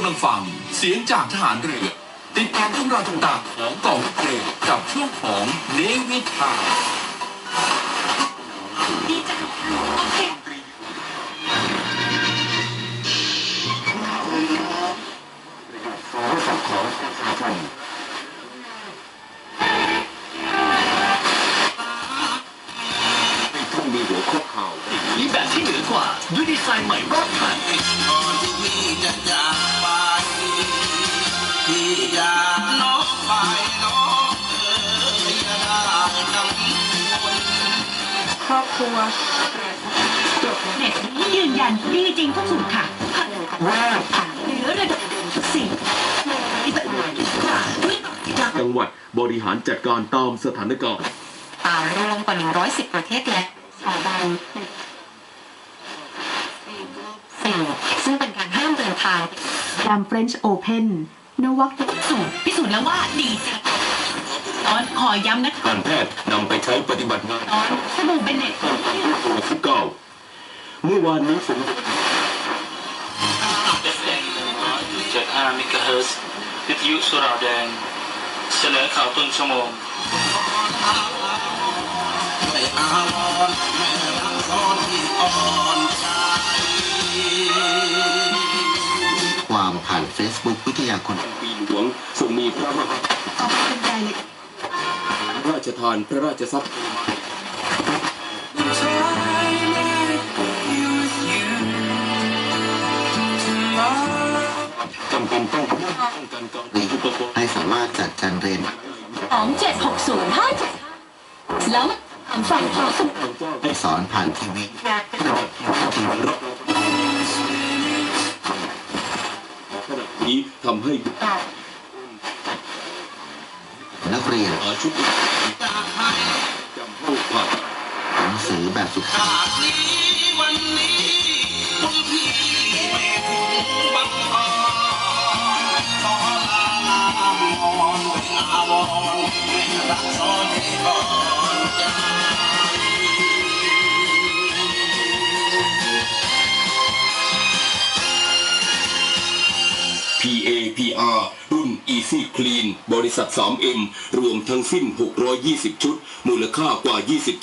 กำลังฟังเสียงจากทหารเรือ ติดตามเรื่องราวต่างๆของกองทัพเรือกับช่วงของเนวิทาดีจังโอเคโทรศัพท์ของประชาชนไม่ต้องมีหัวข้อข่าวมีแบบที่เหนือกว่าด้วยดีไซน์ใหม่รอบคันก่อน ครอบครัวเน็ตยืนยันดีจริงทุกสูตรค่ะว่าเหลือระดับสี่ที่แบบว่าด้วยจากจังหวัดบริหารจัดการตามสถานการณ์ป่ารวมกว่า110 ประเทศและสถาบันสิ่งซึ่งเป็นการห้ามเดินทางดามเฟรนช์โอเพนนวัคพิสูจน์พิสูจน์แล้วว่าดีจังตอนขอย้ำนะคะการแพทย์นำไปใช้ปฏิบัติงาน ตอนสบู่เบนเน็ตโควิด19เมื่อวานนี้ฝน75เมกะเฮิรตซ์วิทยุสุราแดงเสนอข่าวต้นชั่วโมงไม่อาวรณ์แม่รักซ้อนที่อ่อนใจความผ่าน Facebook วิทยาคนปีหลวงทรงมีพระมหาเอาเป็นรายละเอียดราชทานพระราชทรัพย์ จำเป็นต้องป้องกันการเรียนอุปกรณ์ให้สามารถจัดการเรียนสองเจ็ดหกศูนย์ห้าเจ็ดแล้วฝั่งขอสมให้สอนผ่านทีวีทีวีรบขณะนี้ทำให้นักเรียนอาชุดจำห้องผ่าหนังสือแบบฝึกหัดจากนี้วันนี้คุณพี่ PAPR รุ่น Easy Clean บริษัท 3M รวมทั้งสิ้น 620 ชุด มูลค่ากว่า 20